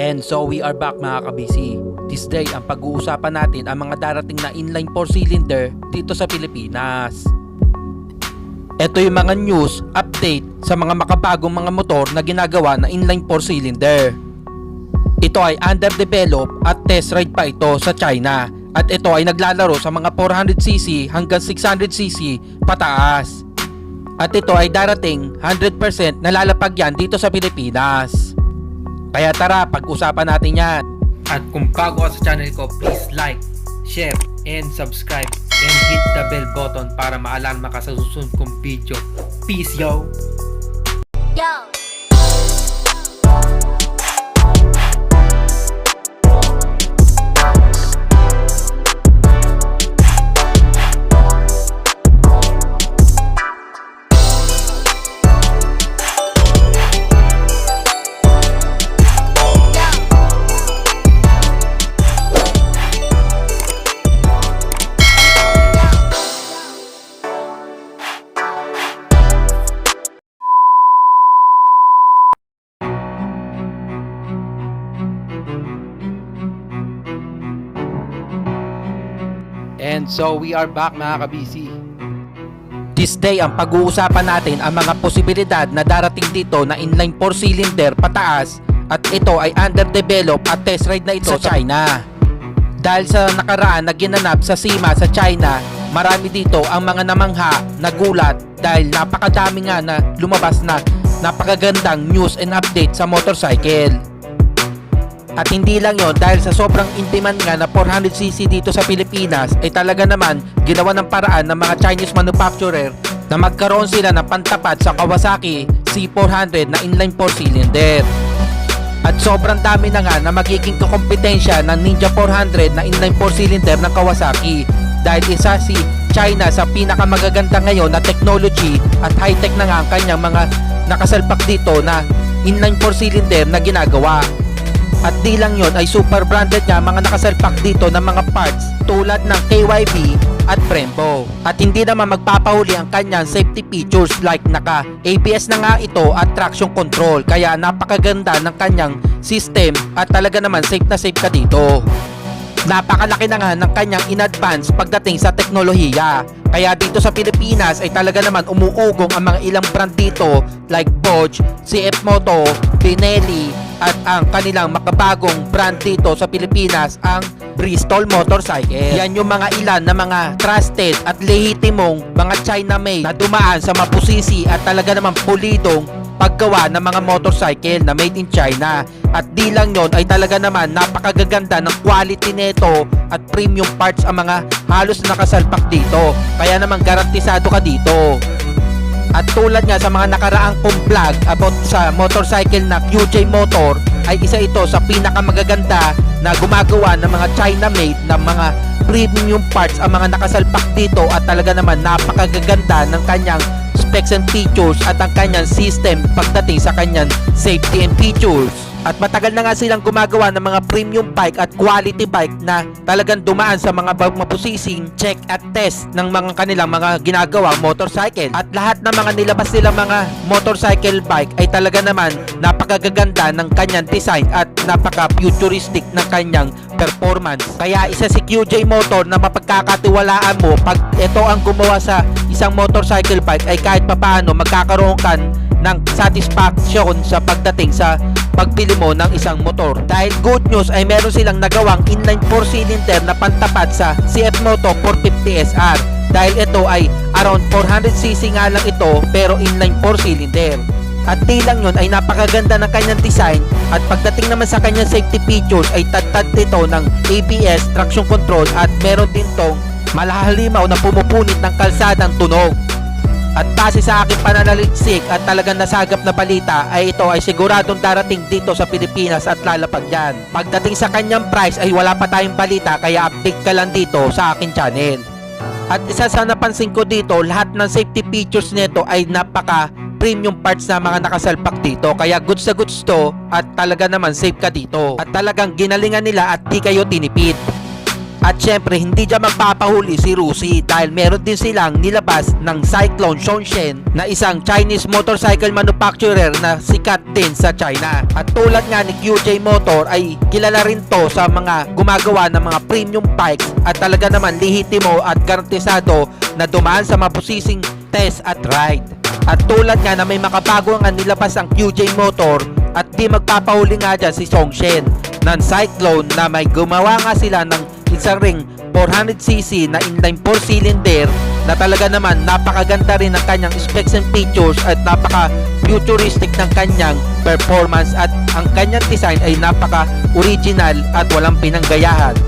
And so we are back mga kabisi. This day, ang pag-uusapan natin ang mga darating na inline 4-cylinder dito sa Pilipinas. Ito yung mga news, update sa mga makabagong mga motor na ginagawa na inline 4-cylinder. Ito ay underdeveloped at test ride pa ito sa China at ito ay naglalaro sa mga 400cc hanggang 600cc pataas. At ito ay darating 100% nalalapag yan dito sa Pilipinas. Kaya tara, pag-usapan natin yan. At kung bago ka sa channel ko, please like, share, and subscribe. And hit the bell button para maalarma ka sa susunod kong video. Peace, yo! Yo. And so we are back mga kabisi. This day ang pag-uusapan natin ang mga posibilidad na darating dito na inline 4-cylinder pataas at ito ay underdeveloped at test ride na ito sa China. Dahil sa nakaraan na ginanap sa SIMA sa China, marami dito ang mga namangha nagulat dahil napakadami nga na lumabas na napakagandang news and update sa motorcycle. At hindi lang yon dahil sa sobrang in-demand nga na 400cc dito sa Pilipinas ay talaga naman ginawa ng paraan ng mga Chinese manufacturer na magkaroon sila ng pantapat sa Kawasaki C400 na inline 4 cylinder. At sobrang dami na nga na magiging kakompetensya ng Ninja 400 na inline 4 cylinder ng Kawasaki dahil isa si China sa pinakamagaganda ngayon na technology at high-tech na nga ang kanyang mga nakasalpak dito na inline 4 cylinder na ginagawa. At di lang yon ay super branded niya mga nakasalpak dito ng mga parts tulad ng KYB at Brembo. At hindi naman magpapahuli ang kanyang safety features like naka ABS na nga ito at traction control kaya napakaganda ng kanyang system at talaga naman safe na safe ka dito. Napakalaki na nga ng kanyang in-advance pagdating sa teknolohiya. Kaya dito sa Pilipinas ay talaga naman umuugong ang mga ilang brand dito like Bosch, CF Moto, Pinelli at ang kanilang makabagong brand dito sa Pilipinas ang Bristol Motorcycle. Yan yung mga ilan na mga trusted at lehitimong mga China made na dumaan sa mapusisi at talaga naman pulidong paggawa ng mga motorcycle na made in China. At di lang yon ay talaga naman napakagaganda ng quality nito at premium parts ang mga halos nakasalpak dito. Kaya naman garantisado ka dito. At tulad nga sa mga nakaraang kong vlog about sa motorcycle na QJ Motor ay isa ito sa pinakamagaganda na gumagawa ng mga China made na mga premium parts ang mga nakasalpak dito at talaga naman napakagaganda ng kanyang specs and features at ang kanyang system pagdating sa kanyang safety and features. At matagal na nga silang gumagawa ng mga premium bike at quality bike na talagang dumaan sa mga mapusising check at test ng mga kanilang mga ginagawang motorcycle. At lahat ng mga nilabas nila mga motorcycle bike ay talaga naman napakagaganda ng kanyang design at napaka-futuristic ng kanyang performance. Kaya isa si QJ Motor na mapagkakatiwalaan mo pag ito ang gumawa sa isang motorcycle bike ay kahit papaano magkakaroon ka ng satisfaction sa pagdating sa pagbili mo ng isang motor. Dahil good news ay meron silang nagawang inline 4 cylinder na pantapat sa CF Moto 450 SR. Dahil ito ay around 400cc nga lang ito pero inline 4 cylinder. At di lang yun ay napakaganda ng kanyang design at pagdating naman sa kanyang safety features ay tad-tad ito ng ABS, traction control at meron din tong malahalimaw na pumupunit ng kalsadang tunog. At base sa aking pananaliksik at talagang nasagap na balita ay ito ay siguradong darating dito sa Pilipinas at lalapag yan. Pagdating sa kanyang price ay wala pa tayong balita kaya update ka lang dito sa akin channel. At isa sa napansin ko dito, lahat ng safety features nito ay napaka premium parts na mga nakasalpak dito. Kaya goods sa goods to at talaga naman safe ka dito. At talagang ginalingan nila at di kayo tinipid. At syempre, hindi dyan magpapahuli si Rusi dahil meron din silang nilabas ng Cyclone Sonshen na isang Chinese motorcycle manufacturer na sikat din sa China. At tulad nga ni QJ Motor ay kilala rin to sa mga gumagawa ng mga premium bikes at talaga naman lihitimo at garantisado na dumaan sa mabusising test at ride. At tulad nga na may makabago nga nilabas ang QJ Motor at di magpapahuli nga dyan si Songshen ng Cyclone na may gumawa nga sila ng isang ring 400cc na inline 4 cylinder na talaga naman napakaganda rin ng kanyang specs and features at napaka futuristic ng kanyang performance at ang kanyang design ay napaka original at walang pinanggayahan.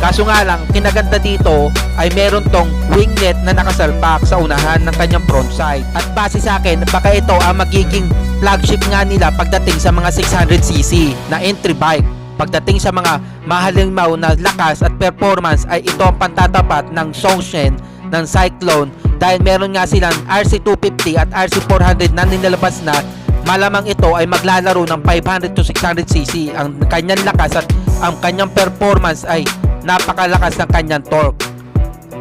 Kaso nga lang, kinaganda dito ay meron tong winglet na nakasalpak sa unahan ng kanyang front side. At base sa akin, baka ito ang magiging flagship nga nila pagdating sa mga 600cc na entry bike. Pagdating sa mga mahalimaw na lakas at performance ay ito ang pantatapat ng Songshen ng Cyclone dahil meron nga silang RC250 at RC400 na nilalabas na malamang ito ay maglalaro ng 500 to 600cc ang kanyang lakas at ang kanyang performance ay napakalakas ng kanyang torque.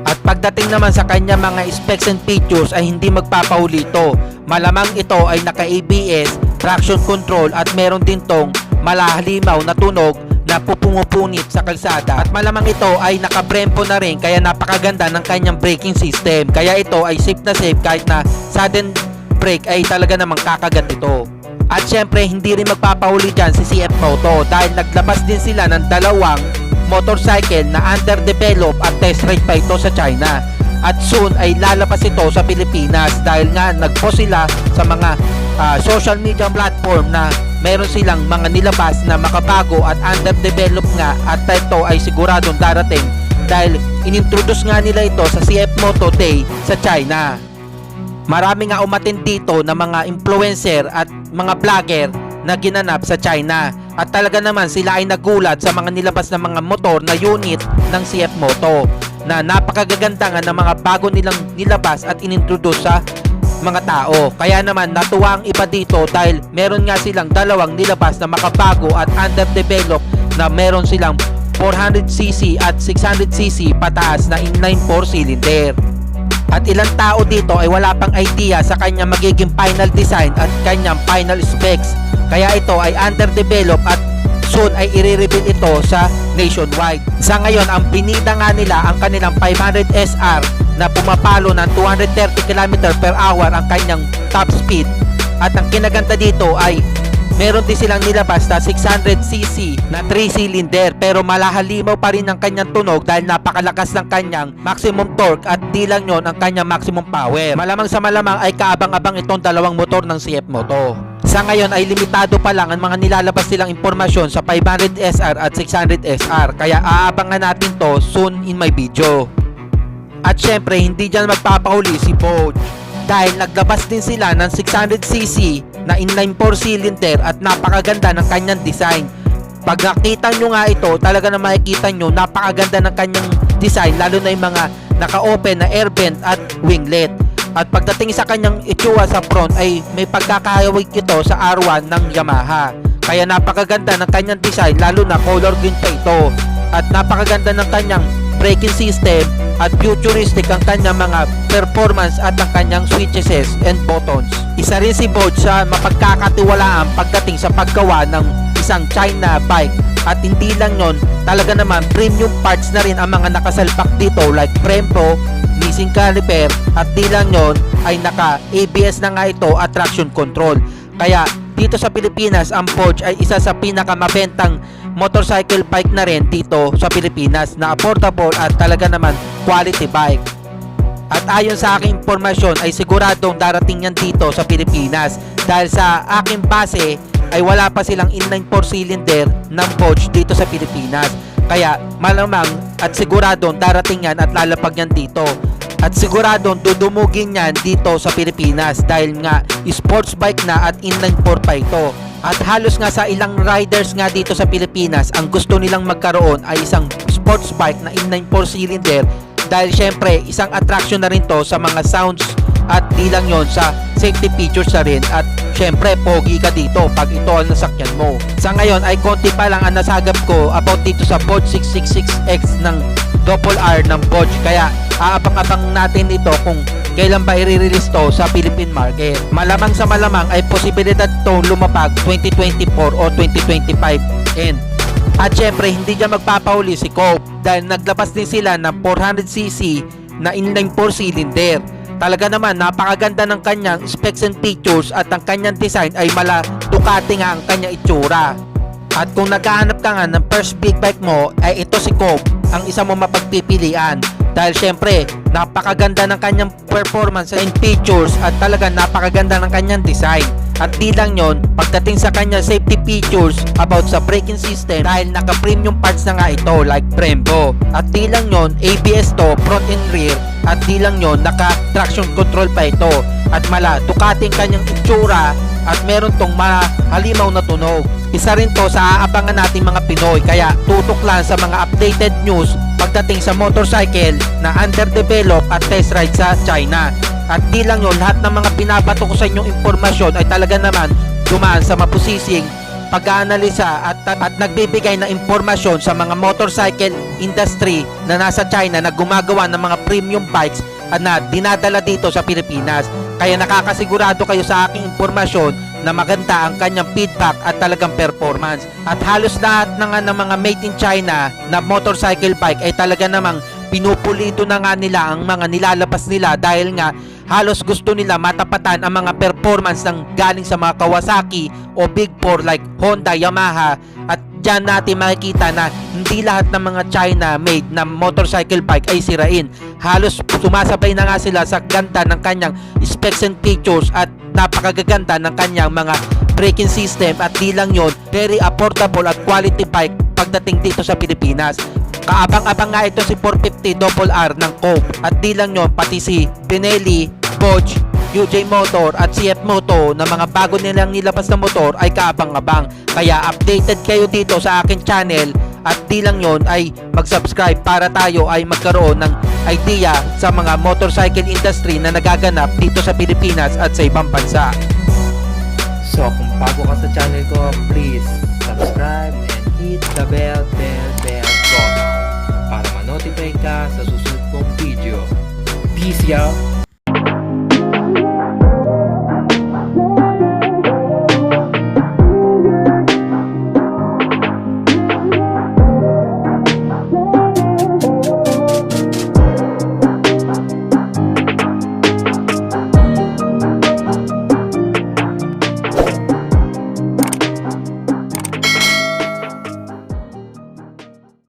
At pagdating naman sa kanya mga specs and features ay hindi magpapahuli ito. Malamang ito ay naka ABS, traction control at meron din tong malahalimaw na tunog na pupungupunit sa kalsada. At malamang ito ay naka-brempo na rin kaya napakaganda ng kanyang braking system. Kaya ito ay safe na safe kahit na sudden brake ay talaga namang kakagat ito. At syempre hindi rin magpapahuli dyan si CF Moto dahil naglabas din sila ng dalawang motorcycle na underdeveloped at test ride pa ito sa China at soon ay lalabas ito sa Pilipinas dahil nga nagpost sila sa mga ah, social media platform na meron silang mga nilabas na makabago at underdeveloped nga at ito ay siguradong darating dahil inintroduce nga nila ito sa CF Moto Day sa China. Marami nga umatin dito na mga influencer at mga vlogger na ginanap sa China. At talaga naman sila ay nagulat sa mga nilabas na mga motor na unit ng CF Moto na napakagaganda nga ng mga bago nilang nilabas at inintroduce sa mga tao. Kaya naman natuwa ang iba dito dahil meron nga silang dalawang nilabas na makabago at underdeveloped na meron silang 400cc at 600cc pataas na inline 4 cylinder. At ilang tao dito ay wala pang idea sa kanyang magiging final design at kanyang final specs. Kaya ito ay underdeveloped at soon ay i-reveal ito sa nationwide. Sa ngayon, ang binida nga nila ang kanilang 500 SR na pumapalo ng 230 km per hour ang kanyang top speed. At ang kinaganda dito ay meron din silang nilabas na 600cc na 3 cylinder pero malahalimaw pa rin ang kanyang tunog dahil napakalakas ng kanyang maximum torque at di lang yon ang kanyang maximum power. Malamang sa malamang ay kaabang-abang itong dalawang motor ng CF Moto. Sa ngayon ay limitado pa lang ang mga nilalabas nilang impormasyon sa 500 SR at 600 SR kaya aabangan natin to soon in my video. At syempre, hindi dyan magpapahuli si Poach. Dahil naglabas din sila ng 600cc na inline 4 cylinder at napakaganda ng kanyang design. Pag nakita nyo nga ito, talaga na makikita nyo napakaganda ng kanyang design lalo na yung mga naka-open na air vent at winglet. At pagdating sa kanyang itsura sa front ay may pagkakahawig ito sa R1 ng Yamaha. Kaya napakaganda ng kanyang design lalo na color green pa ito. At napakaganda ng kanyang braking system at futuristic ang kanyang mga performance at ang kanyang switches and buttons. Isa rin si Bolt sa mapagkakatiwalaan pagdating sa paggawa ng isang China bike at hindi lang yon talaga naman premium parts na rin ang mga nakasalpak dito like prempo, missing caliper at di lang yon ay naka ABS na nga ito at traction control. Kaya dito sa Pilipinas ang Porsche ay isa sa pinakamabentang motorcycle bike na rin dito sa Pilipinas na affordable at talaga naman quality bike. At ayon sa aking impormasyon ay siguradong darating yan dito sa Pilipinas dahil sa aking base ay wala pa silang inline 4 cylinder ng Porsche dito sa Pilipinas. Kaya malamang at siguradong darating yan at lalapag yan dito. At siguradong dudumugin yan dito sa Pilipinas dahil nga sports bike na at inline 4 pa ito. At halos nga sa ilang riders nga dito sa Pilipinas, ang gusto nilang magkaroon ay isang sports bike na inline 4 cylinder dahil syempre isang attraction na rin to sa mga sounds at di lang yon sa safety features na rin at syempre pogi ka dito pag ito ang nasakyan mo. Sa ngayon ay konti pa lang ang nasagap ko about dito sa Ford 666X ng Double R ng Bodge. Kaya aabang-abang natin ito kung kailan ba i-release to sa Philippine market. Malamang sa malamang ay posibilidad to lumapag 2024 o 2025 end. At syempre, hindi dyan magpapahuli si Cope dahil naglabas din sila ng 400cc na inline 4 cylinder. Talaga naman, napakaganda ng kanyang specs and features at ang kanyang design ay mala Ducati nga ang kanyang itsura. At kung naghahanap ka nga ng first big bike mo, ay ito si Cope, ang isa mo mapagpipilian. Dahil syempre, napakaganda ng kanyang performance and features at talaga napakaganda ng kanyang design. At di lang yon, pagdating sa kanyang safety features about sa braking system dahil naka-premium parts na nga ito like Brembo. At di lang yon, ABS to, front and rear. At di lang yon, naka-traction control pa ito. At mala, Ducati ang kanyang itsura at meron tong mahalimaw na tunog. Isa rin to sa aabangan nating mga Pinoy kaya tutok lang sa mga updated news pagdating sa motorcycle na underdeveloped at test ride sa China. At di lang yun, lahat ng mga binabato ko sa inyong impormasyon ay talaga naman dumaan sa mapusising pag-aanalisa at, at nagbibigay ng impormasyon sa mga motorcycle industry na nasa China na gumagawa ng mga premium bikes na dinadala dito sa Pilipinas. Kaya nakakasigurado kayo sa aking impormasyon na maganda ang kanyang feedback at talagang performance. At halos lahat na nga ng mga made in China na motorcycle bike ay talaga namang pinupulido na nga nila ang mga nilalabas nila dahil nga halos gusto nila matapatan ang mga performance ng galing sa mga Kawasaki o Big Four like Honda, Yamaha at dyan natin makikita na hindi lahat ng mga China made na motorcycle bike ay sirain. Halos sumasabay na nga sila sa ganda ng kanyang specs and features at napakagaganda ng kanyang mga braking system at di lang yon very affordable at quality bike pagdating dito sa Pilipinas. Kaabang-abang nga ito si 450 Double R ng Coke at di lang yon pati si Pinelli, Bosch, UJ Motor at CF Moto na mga bago nilang nilabas na motor ay kaabang-abang. Kaya updated kayo dito sa akin channel at di lang yon ay mag-subscribe para tayo ay magkaroon ng idea sa mga motorcycle industry na nagaganap dito sa Pilipinas at sa ibang bansa. So, kung bago ka sa channel ko, please subscribe and hit the bell, bell, bell button para ma-notify ka sa susunod kong video. Peace, y'all!